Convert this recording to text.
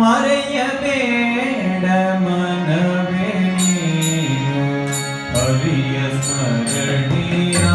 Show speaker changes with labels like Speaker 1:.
Speaker 1: മറയവേട മനവേണി ഹരിയ സ്മരണിയാ.